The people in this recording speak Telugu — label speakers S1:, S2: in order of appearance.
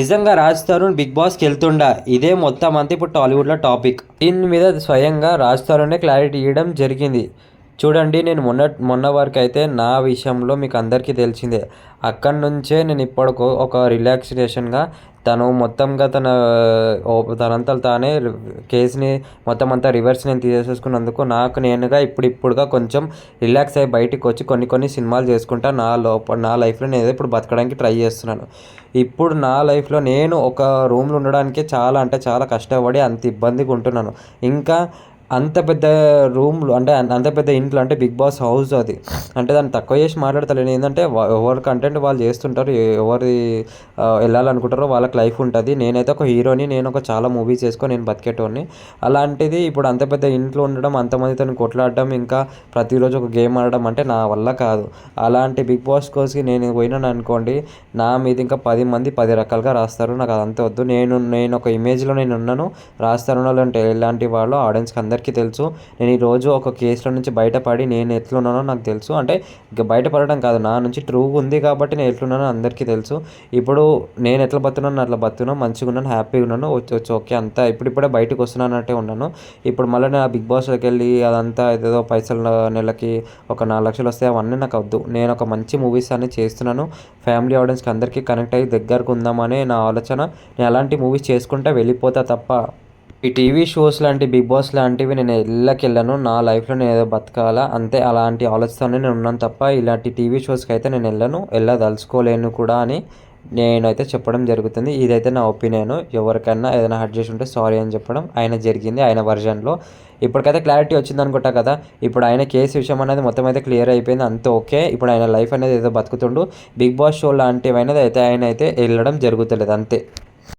S1: నిజంగా రాజ్ తరుణ్ బిగ్ బాస్కి వెళ్తుండా ఇదే మొత్తం అంతా ఇప్పుడు టాలీవుడ్లో టాపిక్. దీని మీద స్వయంగా రాజ్ తరుణే క్లారిటీ ఇవ్వడం జరిగింది. చూడండి నేను మొన్న మొన్న వరకు అయితే నా విషయంలో మీకు అందరికీ తెలిసిందే. అక్కడి నుంచే నేను ఇప్పటికో ఒక రిలాక్సేషన్గా తను మొత్తంగా తన ఓ- తనంతా తానే కేసుని మొత్తం అంతా రివర్స్ నేను తీసేసుకున్నందుకు నాకు నేనుగా ఇప్పుడు ఇప్పుడుగా కొంచెం రిలాక్స్ అయ్యి బయటకు వచ్చి కొన్ని కొన్ని సినిమాలు చేసుకుంటా నా లోపల నా లైఫ్లో నేను ఇప్పుడు బతకడానికి ట్రై చేస్తున్నాను. ఇప్పుడు నా లైఫ్లో నేను ఒక రూమ్లో ఉండడానికే చాలా అంటే చాలా కష్టపడి అంత ఇబ్బందిగా ఉంటున్నాను ఇంకా అంత పెద్ద రూమ్లు అంటే అంత పెద్ద ఇంట్లో అంటే బిగ్ బాస్ హౌస్ అది. అంటే దాన్ని తక్కువ చేసి మాట్లాడతలేను. ఏంటంటే ఎవరి కంటెంట్ వాళ్ళు చేస్తుంటారు ఎవరి వెళ్ళాలనుకుంటారో వాళ్ళకి లైఫ్ ఉంటుంది. నేనైతే ఒక హీరోని నేను ఒక చాలా మూవీస్ చేసుకొని నేను బతికేటోని అలాంటిది ఇప్పుడు అంత పెద్ద ఇంట్లో ఉండడం అంతమందితో కొట్లాడడం ఇంకా ప్రతిరోజు ఒక గేమ్ ఆడడం అంటే నా వల్ల కాదు. అలాంటి బిగ్ బాస్ కోస్కి నేను పోయినాను అనుకోండి నా మీద ఇంకా పది మంది పది రకాలుగా రాస్తారు. నాకు అదంతా వద్దు. నేను నేను ఒక ఇమేజ్లో నేను ఉన్నాను. రాస్తారు అంటే ఎలాంటి వాళ్ళు ఆడియన్స్కి అందరికీ తెలుసు. నేను ఈరోజు ఒక కేసులో నుంచి బయటపడి నేను ఎట్లున్నానో నాకు తెలుసు. అంటే ఇక బయటపడడం కాదు. నా నుంచి ట్రూ ఉంది కాబట్టి నేను ఎట్లున్నానో అందరికీ తెలుసు. ఇప్పుడు నేను ఎట్లా బతున్నాను అట్లా బతున్నాను మంచిగా ఉన్నాను హ్యాపీగా ఉన్నాను. వచ్చి వచ్చి ఓకే. అంతా ఇప్పుడిప్పుడే బయటకు వస్తున్నానంటే ఉన్నాను. ఇప్పుడు మళ్ళీ నేను ఆ బిగ్ బాస్లోకి వెళ్ళి అదంతా ఏదో పైసలు నెలకి ఒక నాలుగు లక్షలు వస్తాయి. అవన్నీ నాకు వద్దు. నేను ఒక మంచి మూవీస్ అన్ని చేస్తున్నాను. ఫ్యామిలీ ఆడియన్స్కి అందరికీ కనెక్ట్ అయ్యి దగ్గరకు ఉందామనే నా ఆలోచన. నేను అలాంటి మూవీస్ చేసుకుంటే వెళ్ళిపోతా తప్ప ఈ టీవీ షోస్ లాంటి బిగ్ బాస్ లాంటివి నేను ఎల్లకెళ్ళను. నా లైఫ్లో నేను ఏదో బతకాలా? అంతే అలాంటి ఆలోచనతోనే నేను ఉన్నాను తప్ప ఇలాంటి టీవీ షోస్కి అయితే నేను వెళ్ళను వెళ్ళదలుచుకోలేను కూడా అని నేనైతే చెప్పడం జరుగుతుంది. ఇదైతే నా ఒపీనియన్. ఎవరికైనా ఏదైనా హర్ట్ చేసి ఉంటే సారీ అని చెప్పడం ఆయన జరిగింది ఆయన వర్జన్లో. ఇప్పటికైతే క్లారిటీ వచ్చింది అనుకుంటా కదా? ఇప్పుడు ఆయన కేసు విషయం అనేది మొత్తం అయితే క్లియర్ అయిపోయింది. అంత ఓకే. ఇప్పుడు ఆయన లైఫ్ అనేది ఏదో బతుకుతుండు. బిగ్ బాస్ షో లాంటివి అనేది అయితే ఆయన అయితే వెళ్ళడం జరుగుతలేదు. అంతే.